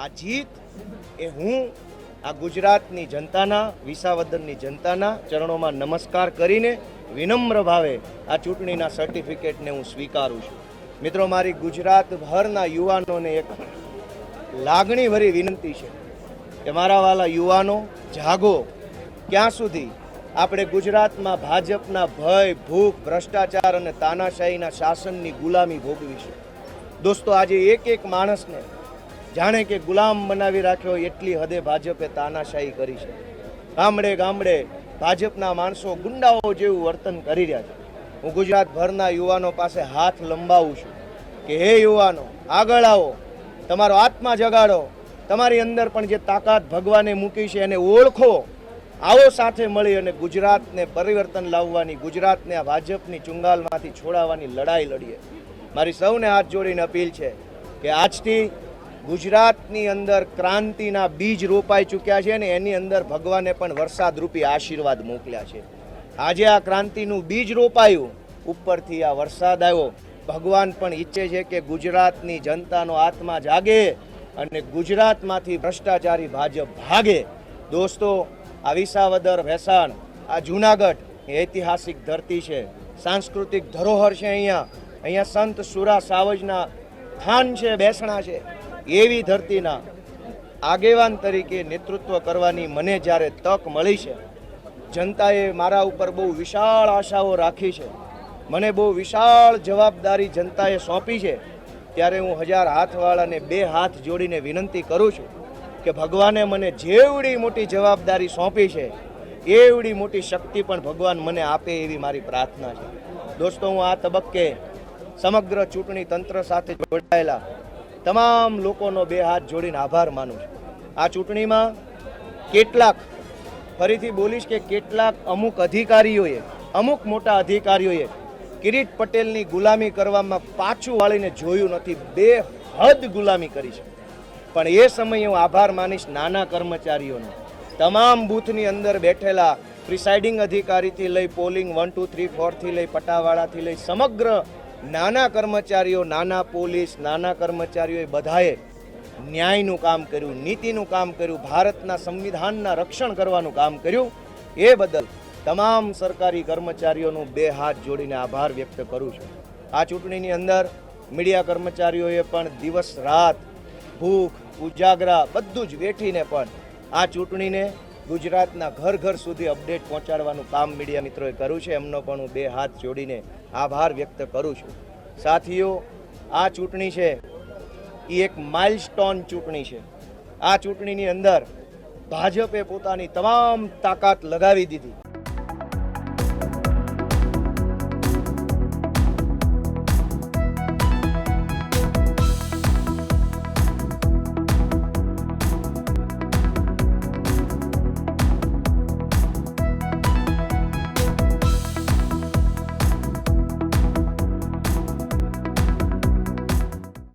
આ જીત એ હું આ ગુજરાતની જનતાના, વિસાવદનની જનતાના ચરણોમાં નમસ્કાર કરીને વિનમ્ર ભાવે આ ચૂંટણીના સર્ટિફિકેટને હું સ્વીકારું છું. મિત્રો, મારી ગુજરાતભરના યુવાનોને એક લાગણીભરી વિનંતી છે કે મારા વાલા યુવાનો, જાગો. ક્યાં સુધી? આપણે ગુજરાતમાં ભાજપના ભય, ભૂખ, ભ્રષ્ટાચાર અને તાનાશાહીના શાસનની ગુલામી ભોગવીશું. દોસ્તો, આજે એક એક માણસને જાણે કે ગુલામ બનાવી રાખ્યો એટલી હદે ભાજપે તાનાશાહી કરી છે. ગામડે ગામડે ભાજપના માણસો ગુંડાઓ જેવું વર્તન કરી રહ્યા છે. હું ગુજરાતભરના યુવાનો પાસે હાથ લંબાવું છું કે હે યુવાનો, આગળ આવો, તમારો આત્મા જગાડો, તમારી અંદર પણ જે તાકાત ભગવાને મૂકી છે એને ઓળખો. આવો સાથે મળી અને ગુજરાતને પરિવર્તન લાવવાની, ગુજરાતને આ ભાજપની ચુંગાલમાંથી છોડાવવાની લડાઈ લડીએ. મારી સૌને હાથ જોડીને અપીલ છે કે આજથી ગુજરાતની અંદર ક્રાંતિના બીજ રોપાઈ ચૂક્યા છે ને એની અંદર ભગવાને પણ વરસાદ રૂપી આશીર્વાદ મોકલ્યા છે. આજે આ ક્રાંતિનું બીજ રોપાયું, ઉપરથી આ વરસાદ આવ્યો. ભગવાન પણ ઈચ્છે છે કે ગુજરાતની જનતાનો આત્મા જાગે અને ગુજરાતમાંથી ભ્રષ્ટાચારી ભાજપ ભાગે. દોસ્તો, આ વિસાવદર ભેસાણ આ જૂનાગઢ ઐતિહાસિક ધરતી છે. સાંસ્કૃતિક ધરોહર છે અહીંયા. અહીંયા સંત સુરા સાવજના સ્થાન છે, બેસણા છે. એવી ધરતીના આગેવાન તરીકે નેતૃત્વ કરવાની મને જ્યારે તક મળી છે, જનતાએ મારા ઉપર બહુ વિશાળ આશાઓ રાખી છે. મને બહુ વિશાળ જવાબદારી જનતાએ સોંપી છે. ત્યારે હું હજાર હાથવાળાને બે હાથ જોડીને વિનંતી કરું છું કે ભગવાને મને જેવડી મોટી જવાબદારી સોંપી છે, એવડી મોટી શક્તિ પણ ભગવાન મને આપે એવી મારી પ્રાર્થના છે. દોસ્તો, હું આ તબક્કે સમગ્ર ચૂંટણી તંત્ર સાથે જોડાયેલા તમામ લોકોનો બે હાથ જોડીને આભાર માનું છું. આ ચૂંટણીમાં કેટલાક, ફરીથી બોલીશ કે કેટલાક અમુક અધિકારીઓએ, અમુક મોટા અધિકારીઓએ કિરીટ પટેલની ગુલામી કરવામાં પાછું વાળીને જોયું નથી. બે હદ ગુલામી કરી છે. પણ એ સમયે હું આભાર માનીશ નાના કર્મચારીઓનો. તમામ બૂથની અંદર બેઠેલા પ્રિસાઇડિંગ અધિકારીથી લઈ પોલિંગ વન, ટુ, થ્રી, ફોરથી લઈ પટાવાળાથી લઈ સમગ્ર નાના કર્મચારીઓ, નાના પોલીસ, નાના કર્મચારીઓએ બધાએ ન્યાયનું કામ કર્યું, નીતિનું કામ કર્યું, ભારતના સંવિધાનના રક્ષણ કરવાનું કામ કર્યું. એ બદલ તમામ સરકારી કર્મચારીઓનું બે હાથ જોડીને આભાર વ્યક્ત કરું છું. આ ચૂંટણીની અંદર મીડિયા કર્મચારીઓએ પણ દિવસ, રાત, ભૂખ, ઉજાગરા બધું જ વેઠીને પણ આ ચૂંટણીને ગુજરાતના ઘર ઘર સુધી અપડેટ પહોંચાડવાનું કામ મીડિયા મિત્રોએ કર્યું છે. એમનો પણ હું બે હાથ જોડીને આભાર વ્યક્ત કરું છું. સાથીઓ, આ ચૂંટણી છે. એ એક માઇલસ્ટોન ચૂંટણી છે. આ ચૂંટણીની અંદર ભાજપે પોતાની તમામ તાકાત લગાવી દીધી.